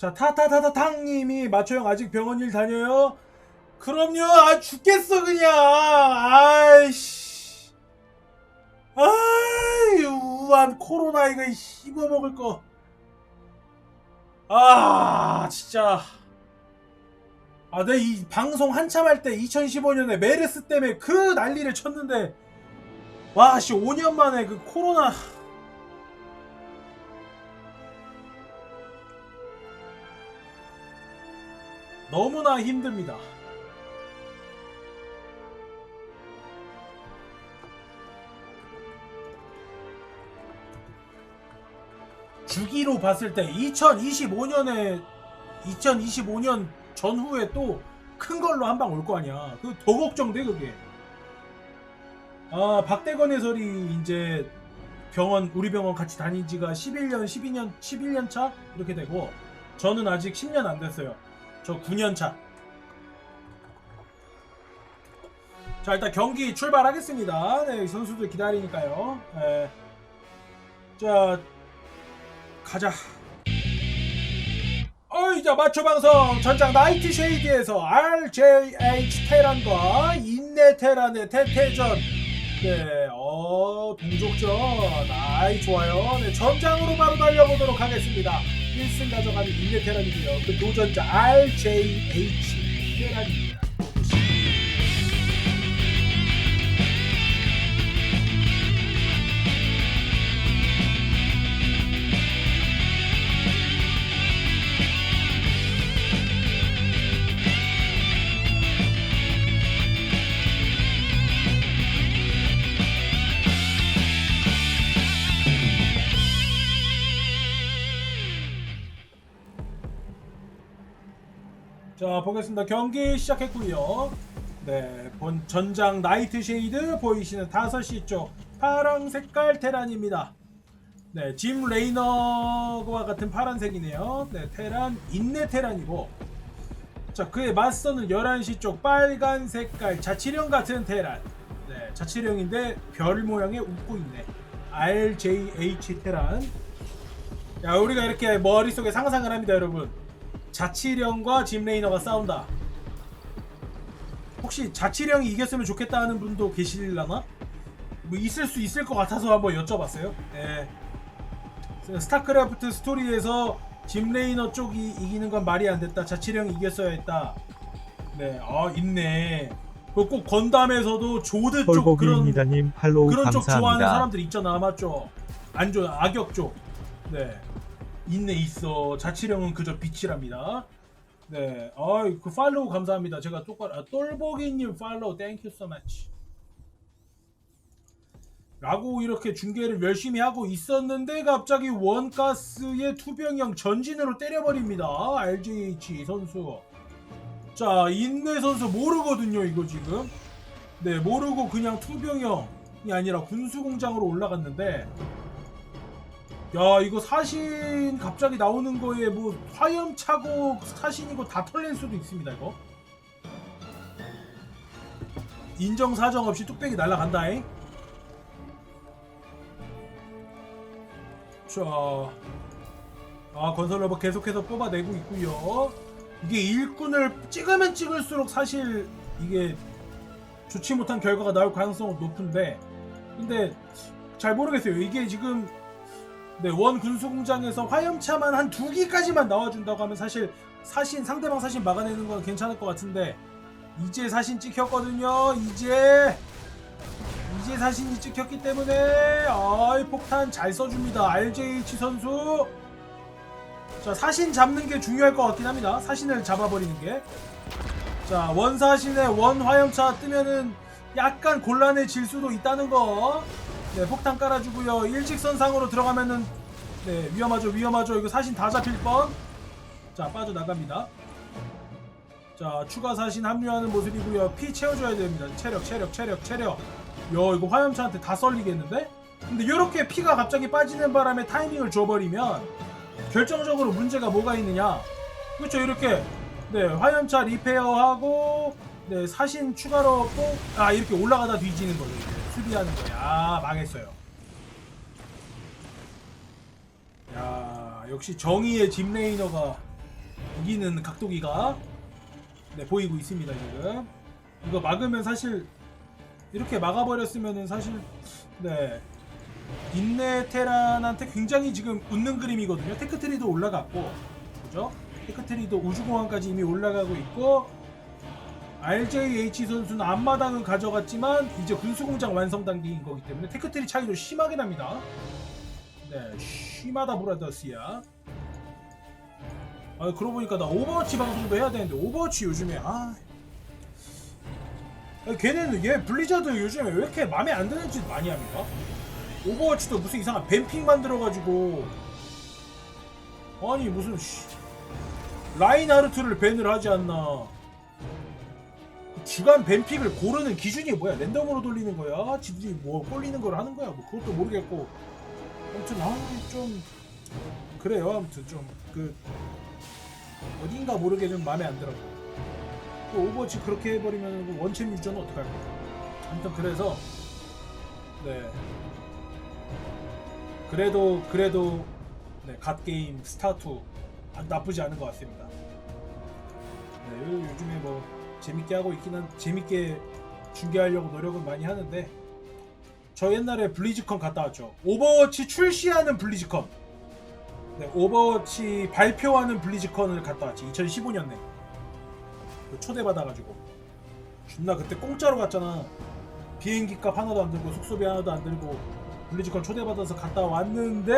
자, 타타타타탕님이 마초형 아직 병원 일 다녀요? 그럼요. 아, 죽겠어, 그냥. 아이씨. 아이, 우한 코로나 이거 씹어먹을 거. 아, 진짜. 아, 내 이 방송 한참 할 때 2015년에 메르스 때문에 그 난리를 쳤는데, 와, 씨, 5년 만에 그 코로나. 너무나 힘듭니다. 주기로 봤을 때 2025년에 2025년 전후에 또 큰 걸로 한 방 올 거 아니야. 그 더 걱정돼 그게. 아 박대건 해설이 이제 병원 우리 병원 같이 다닌 지가 11년 12년 11년 차 이렇게 되고 저는 아직 10년 안 됐어요. 저 9년 차. 자 일단 경기 출발하겠습니다. 네 선수들 기다리니까요. 네. 자 가자. 어이 자 마초 방송 전장 나이트 쉐이드에서 RJH 테란과 인내 테란의 태태전. 네, 어 동족전. 아이 좋아요. 네 전장으로 바로 달려보도록 하겠습니다. 1승 가져가는 인내 테란이고요. 그 도전자 RJH 테란입니다. 자 보겠습니다. 경기 시작했고요. 네, 본 전장 나이트 쉐이드 보이시는 5시 쪽 파랑 색깔 테란입니다. 네, 짐 레이너와 같은 파란색이네요. 네, 테란 인내 테란이고 자, 그에 맞서는 11시 쪽 빨간 색깔 자치령 같은 테란. 네, 자치령인데 별 모양의 웃고 있네. RJH 테란. 야, 우리가 이렇게 머릿속에 상상을 합니다, 여러분. 자치령과 짐 레이너가 싸운다. 혹시 자치령이 이겼으면 좋겠다 하는 분도 계실라나? 뭐 있을 수 있을 것 같아서 한번 여쭤봤어요. 예. 스타크래프트 스토리에서 짐 레이너 쪽이 이기는 건 말이 안 됐다. 자치령이 이겼어야 했다. 네, 아 있네. 그꼭 건담에서도 조드 쪽 그런 그런 쪽 좋아하는 감사합니다. 사람들 있잖아 맞죠? 안 좋아 악역 쪽. 네. 있네 있어. 자치령은 그저 빛이랍니다. 네. 아이 그 팔로우 감사합니다. 제가 똑바로 아, 똘보기님 팔로우 땡큐 so much. 라고 이렇게 중계를 열심히 하고 있었는데 갑자기 원가스의 투병형 전진으로 때려버립니다. RJH 선수. 자 인내 선수 모르거든요 이거 지금. 네 모르고 그냥 투병형이 아니라 군수공장으로 올라갔는데 야 이거 사신 갑자기 나오는 거에 뭐 화염 차고 사신이고 다 털릴 수도 있습니다 이거 인정 사정 없이 뚝배기 날라간다잉 자, 아 건설 러버 계속해서 뽑아내고 있고요. 이게 일꾼을 찍으면 찍을수록 사실 이게 좋지 못한 결과가 나올 가능성은 높은데, 근데 잘 모르겠어요. 이게 지금 네, 원 군수공장에서 화염차만 한 두 기까지만 나와준다고 하면 사실 사신 상대방 사신 막아내는 건 괜찮을 것 같은데 이제 사신 찍혔거든요. 이제 이제 사신이 찍혔기 때문에 아이 폭탄 잘 써줍니다. RJH 선수. 자 사신 잡는 게 중요할 것 같긴 합니다. 사신을 잡아버리는 게. 자 원사신에 원 화염차 뜨면은 약간 곤란해질 수도 있다는 거. 네 폭탄 깔아주고요. 일직선상으로 들어가면은 네 위험하죠 위험하죠. 이거 사신 다 잡힐 뻔. 자 빠져 나갑니다. 자 추가 사신 합류하는 모습이고요. 피 채워줘야 됩니다. 체력 체력 체력 체력. 야 이거 화염차한테 다 썰리겠는데? 근데 이렇게 피가 갑자기 빠지는 바람에 타이밍을 줘버리면 결정적으로 문제가 뭐가 있느냐 그렇죠 이렇게 네 화염차 리페어하고 네 사신 추가로 또 아 이렇게 올라가다 뒤지는 거죠 수비하는 거야. 아 망했어요. 야 역시 정의의 짐 레이너가 이기는 각도기가 네, 보이고 있습니다 지금. 이거 막으면 사실 이렇게 막아버렸으면은 사실 네. 인내 테란한테 굉장히 지금 웃는 그림이거든요. 테크트리도 올라갔고 그죠? 테크트리도 우주공항까지 이미 올라가고 있고 RJH 선수는 앞마당은 가져갔지만 이제 군수공장 완성 단계인 거기 때문에 테크트리 차이도 심하게 납니다. 네 심하다 브라더스야. 아 그러고 보니까 나 오버워치 방송도 해야 되는데 오버워치 요즘에 아. 아, 걔네는 얘 블리자드 요즘에 왜 이렇게 마음에 안 드는 짓 많이 합니까? 오버워치도 무슨 이상한 뱀픽 만들어가지고. 아니 무슨 씨. 라인하르트를 밴을 하지 않나 주간 뱀픽을 고르는 기준이 뭐야? 랜덤으로 돌리는 거야? 지들이 뭐 꼴리는 걸 하는 거야? 뭐 그것도 모르겠고. 아무튼 아좀 그래요. 아무튼 좀 그 어딘가 모르게 좀 마음에 안 들어. 또 오버워치 그렇게 해버리면 그 원챔 유저는 어떡할 거야? 아무튼 그래서 네. 그래도 그래도 네, 갓 게임 스타투 아, 나쁘지 않은 것 같습니다. 네, 요- 요즘에 뭐 재밌게 하고 있긴 한 재밌게 중계하려고 노력은 많이 하는데 저 옛날에 블리즈컨 갔다 왔죠. 오버워치 출시하는 블리즈컨 네, 오버워치 발표하는 블리즈컨을 갔다 왔지. 2015년에. 그 초대받아가지고. 존나 그때 공짜로 갔잖아. 비행기 값 하나도 안 들고 숙소비 하나도 안 들고 블리즈컨 초대받아서 갔다 왔는데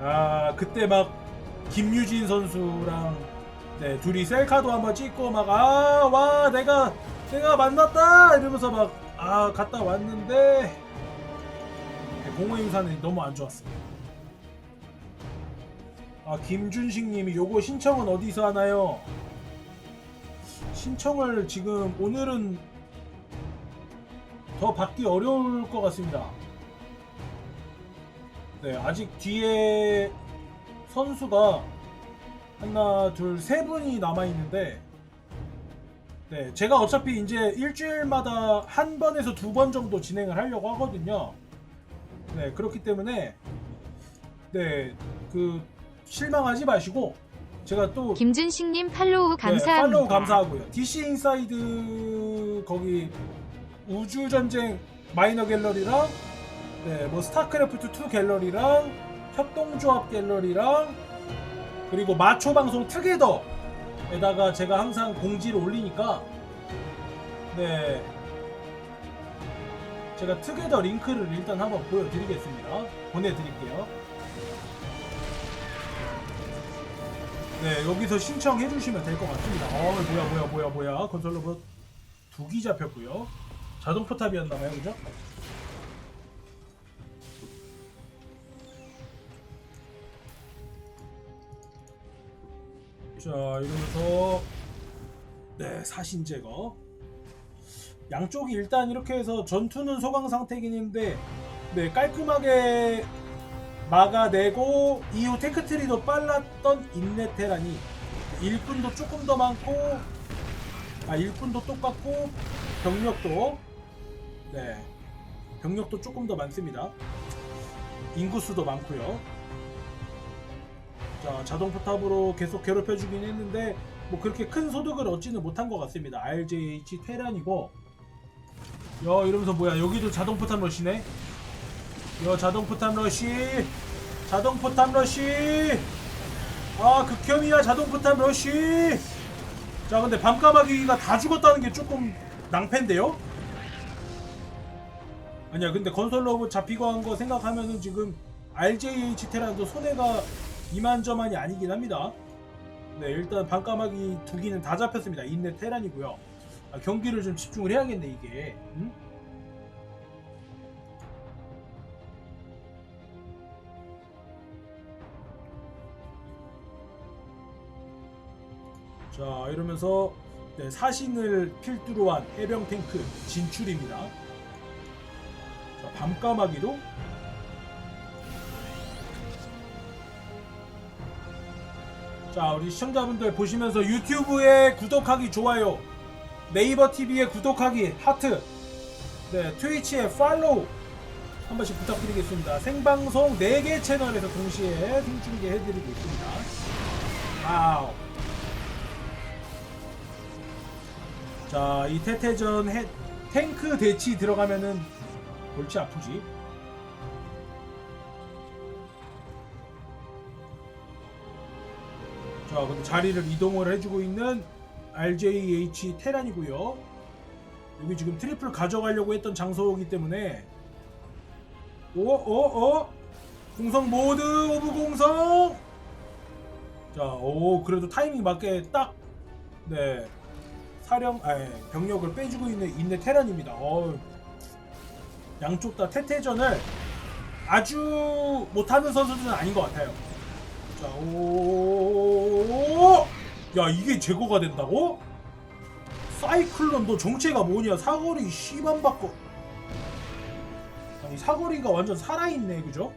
아 그때 막 김유진 선수랑 네 둘이 셀카도 한번 찍고 막 아 와 내가 내가 만났다 이러면서 막 아 갔다 왔는데 공허 임산이 너무 안 좋았어. 아 김준식님이 요거 신청은 어디서 하나요? 신청을 지금 오늘은 더 받기 어려울 것 같습니다. 네 아직 뒤에 선수가 하나 둘 세 분이 남아 있는데 네 제가 어차피 이제 일주일마다 한 번에서 두 번 정도 진행을 하려고 하거든요. 네 그렇기 때문에 네 그 실망하지 마시고 제가 또 김준식님 팔로우 감사합니다. 네, 팔로우 감사하고요. DC 인사이드 거기 우주 전쟁 마이너 갤러리랑 네, 뭐 스타크래프트 2 갤러리랑 협동조합 갤러리랑 그리고 마초 방송 투게더에다가 제가 항상 공지를 올리니까 네 제가 투게더 링크를 일단 한번 보여드리겠습니다. 보내드릴게요. 네 여기서 신청해 주시면 될 것 같습니다. 어 뭐야 뭐야 뭐야 뭐야 건설 로봇 두기 잡혔고요. 자동 포탑이었나봐요 그죠? 자 이러면서 네 사신 제거. 양쪽이 일단 이렇게 해서 전투는 소강 상태긴 한데 네 깔끔하게 막아내고 이후 테크트리도 빨랐던 인네테란이 일꾼도 조금 더 많고 아 일꾼도 똑같고 병력도 네 병력도 조금 더 많습니다. 인구수도 많고요 자 자동 포탑으로 계속 괴롭혀주긴 했는데 뭐 그렇게 큰 소득을 얻지는 못한 것 같습니다. RJH 테란이고. 야 이러면서 뭐야? 여기도 자동 포탑 러시네? 여 자동 포탑 러시! 자동 포탑 러시! 아 극혐이야 자동 포탑 러시! 자 근데 밤까마귀가 다 죽었다는 게 조금 낭패인데요? 아니야 근데 건설 로봇 잡히고 한 거 생각하면은 지금 RJH 테란도 손해가 이만저만이 아니긴 합니다 네 일단 밤까마귀 두 기는 다 잡혔습니다 인내 테란이고요 아, 경기를 좀 집중을 해야겠네 이게 응? 자 이러면서 네, 사신을 필두로 한 해병 탱크 진출입니다. 자, 밤까마귀도 자 우리 시청자분들 보시면서 유튜브에 구독하기 좋아요 네이버 TV에 구독하기 하트 네 트위치에 팔로우 한 번씩 부탁드리겠습니다. 생방송 4개 채널에서 동시에 생중계 해드리고 있습니다. 와우. 자, 이 태태전 해, 탱크 대치 들어가면은 골치 아프지. 자, 근데 자리를 이동을 해주고 있는 RJH 테란이고요. 여기 지금 트리플 가져가려고 했던 장소이기 때문에 오오오 공성 모드 오브 공성 자오 그래도 타이밍 맞게 딱네 사령 아 병력을 빼주고 있는 있는 테란입니다. 어 양쪽 다 태태전을 아주 못하는 선수들은 아닌 것 같아요. 자, 오, 야 이게 제거가 된다고? 사이클론 너 정체가 뭐냐? 사거리 씨만 바꿔. 아니 사거리가 완전 살아있네, 그죠?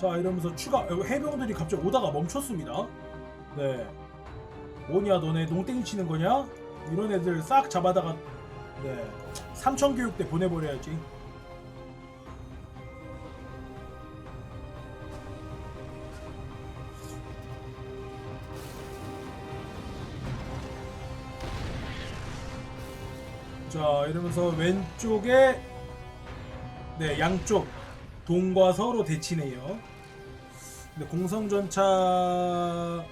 자 이러면서 추가 해병들이 갑자기 오다가 멈췄습니다. 네. 뭐냐 너네 농땡이 치는 거냐? 이런 애들 싹 잡아다가 네 삼천 교육대 보내버려야지. 자 이러면서 왼쪽에 네 양쪽 동과 서로 대치네요. 근데 공성전차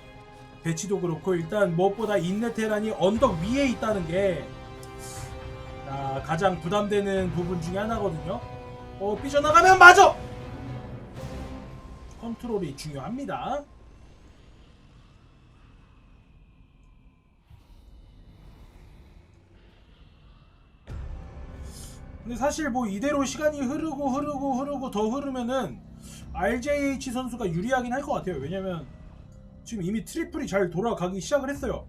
배치도 그렇고 일단 무엇보다 인네테란이 언덕 위에 있다는 게 아, 가장 부담되는 부분 중에 하나거든요. 어 삐져나가면 맞아. 컨트롤이 중요합니다. 근데 사실 뭐 이대로 시간이 흐르고 흐르고 흐르고 더 흐르면은 RJH 선수가 유리하긴 할 것 같아요. 왜냐면 지금 이미 트리플이 잘 돌아가기 시작을 했어요.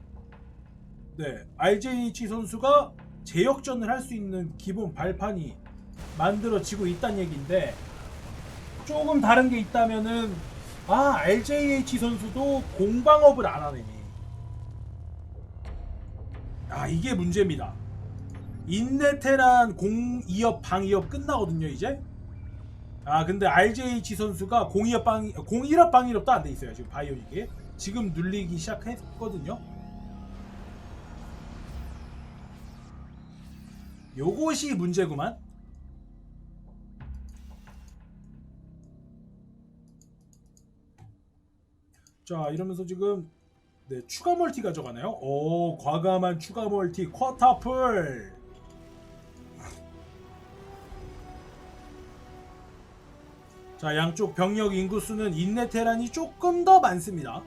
네, RJH 선수가 재역전을 할 수 있는 기본 발판이 만들어지고 있다는 얘기인데 조금 다른 게 있다면은 아 RJH 선수도 공방업을 안 하네. 아 이게 문제입니다. 인네테란 공이업 방이업 끝나거든요 이제. 아 근데 RJH 선수가 공이업 방 공일업 방이업도 안 돼 있어요 지금 바이오닉에 지금 눌리기 시작했거든요. 요것이 문제구만. 자 이러면서 지금 네 추가 멀티 가져가나요? 오 과감한 추가 멀티 쿼터풀. 자 양쪽 병력 인구수는 인네테란이 조금 더 많습니다.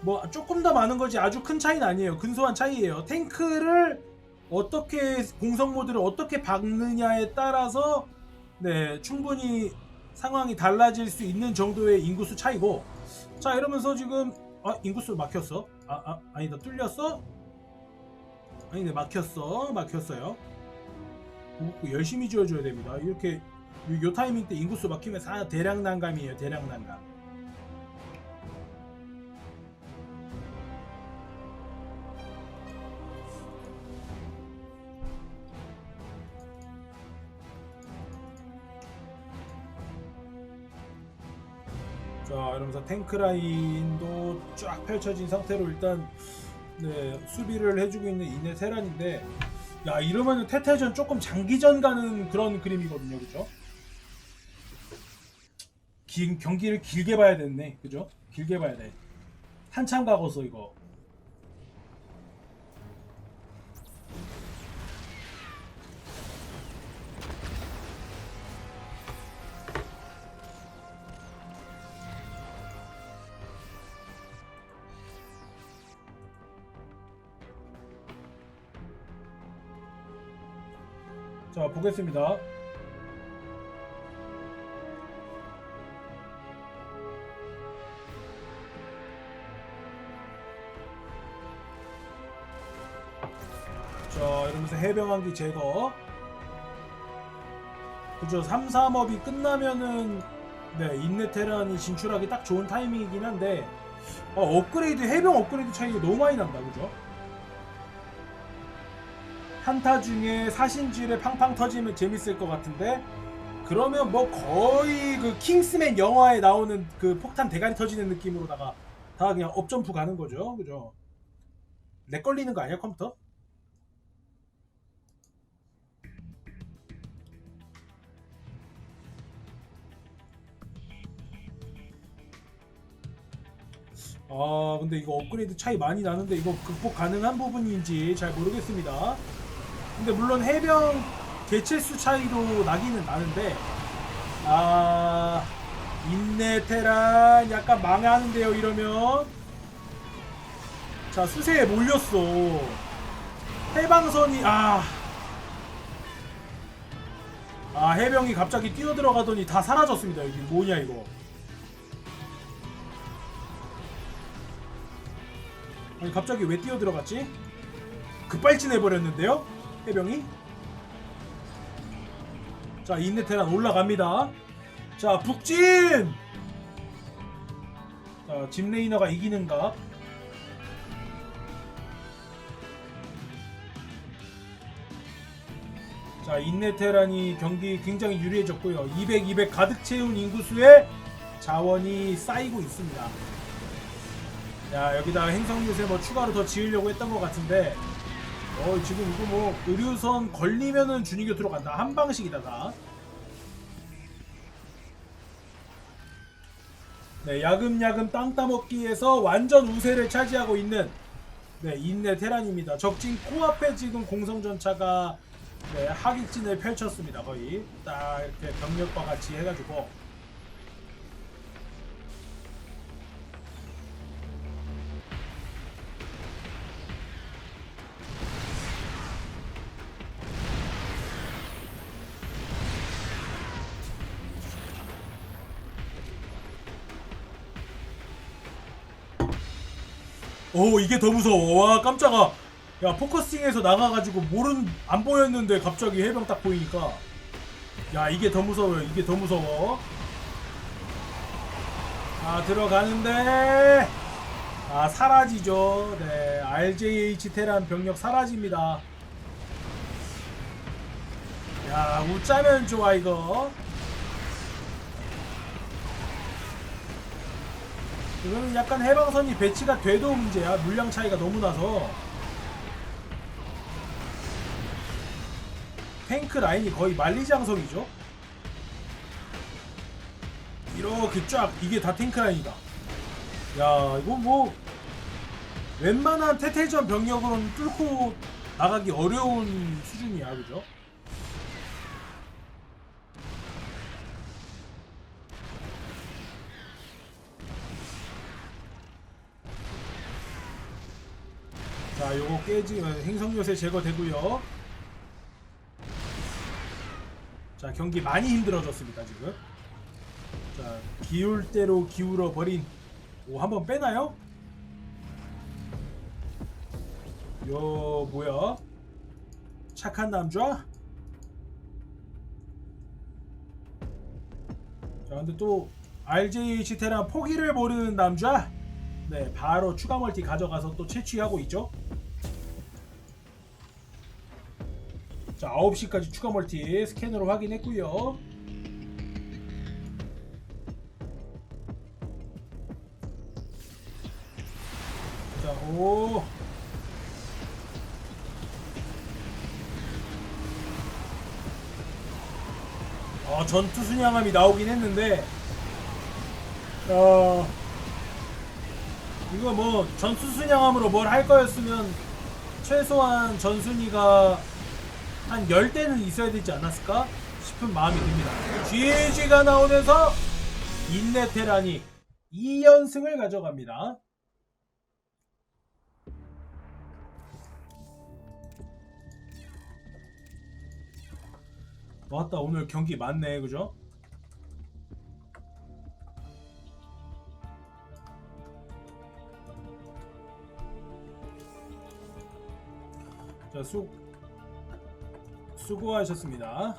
뭐 조금 더 많은 거지 아주 큰 차이는 아니에요. 근소한 차이예요. 탱크를 어떻게 공성 모드를 어떻게 박느냐에 따라서 네 충분히 상황이 달라질 수 있는 정도의 인구수 차이고 자 이러면서 지금 아 인구수 막혔어 아, 아 아니다 뚫렸어 아니네 막혔어 막혔어요 오, 열심히 지어줘야 됩니다 이렇게 요, 요 타이밍 때 인구수 막히면 사 대량 난감이에요 대량 난감 자 이러면서 탱크 라인도 쫙 펼쳐진 상태로 일단 네, 수비를 해주고 있는 이네 세란인데 야 이러면은 태태전 조금 장기전 가는 그런 그림이거든요 그죠? 긴, 경기를 길게 봐야 됐네. 그죠? 길게 봐야 돼. 한참 가고서 이거. 자 보겠습니다 해병한기 제거. 그죠? 3, 3업이 끝나면은 네 인네테란이 진출하기 딱 좋은 타이밍이긴 한데 어, 업그레이드 해병 업그레이드 차이가 너무 많이 난다 그죠? 한타 중에 사신줄에 팡팡 터지면 재밌을 것 같은데 그러면 뭐 거의 그 킹스맨 영화에 나오는 그 폭탄 대가리 터지는 느낌으로다가 다 그냥 업점프 가는 거죠 그죠? 렉 걸리는 거 아니야 컴퓨터? 아 근데 이거 업그레이드 차이 많이 나는데 이거 극복 가능한 부분인지 잘 모르겠습니다 근데 물론 해병 개체수 차이도 나기는 나는데 아 인내 테란 약간 망하는데요 이러면 자 수세에 몰렸어 해방선이 아 아, 해병이 갑자기 뛰어들어가더니 다 사라졌습니다. 여기 뭐냐 이거. 아니 갑자기 왜 뛰어 들어갔지? 급발진해버렸는데요? 해병이? 자 인네테란 올라갑니다 자 북진! 자 짐레이너가 이기는가? 자 인네테란이 경기 굉장히 유리해졌고요 200, 200 가득 채운 인구수에 자원이 쌓이고 있습니다 야 여기다 행성 요새 뭐 추가로 더 지으려고 했던 것 같은데 어 지금 이거 뭐 의료선 걸리면은 준이 곁으로 간다 한 방식이다 다. 네 야금야금 땅 따먹기에서 완전 우세를 차지하고 있는 네 인내 테란입니다. 적진 코앞에 지금 공성 전차가 네 하객진을 펼쳤습니다 거의 딱 이렇게 병력과 같이 해가지고 오 이게 더 무서워. 와 깜짝아. 야 포커싱에서 나가가지고 모른 안 보였는데 갑자기 해병 딱 보이니까. 야 이게 더 무서워요. 이게 더 무서워. 아 들어가는데. 아 사라지죠. 네 RJH 테란 병력 사라집니다. 야 웃자면 좋아 이거 이거는 약간 해방선이 배치가 돼도 문제야. 물량 차이가 너무 나서. 탱크 라인이 거의 만리장성이죠. 이렇게 쫙 이게 다 탱크 라인이다. 야 이거 뭐 웬만한 태태전 병력으로는 뚫고 나가기 어려운 수준이야 그죠 자 요거 깨지 어, 행성 요새 제거되고요. 자 경기 많이 힘들어졌습니다 지금. 자 기울 대로 기울어 버린. 오 한번 빼나요? 요 뭐야? 착한 남자 자 근데 또 RJH 테란 포기를 모르는 남자 네 바로 추가 멀티 가져가서 또 채취하고 있죠 자 9시까지 추가 멀티 스캐너로 확인했고요 자, 오. 어, 전투 순양함이 나오긴 했는데, 어, 이거 뭐, 전투 순양함으로 뭘 할 거였으면, 최소한 전순위가 한 10대는 있어야 되지 않았을까? 싶은 마음이 듭니다. GG가 나오면서, 인네테란이 2연승을 가져갑니다. 맞다 오늘 경기 많네 그죠? 수고하셨습니다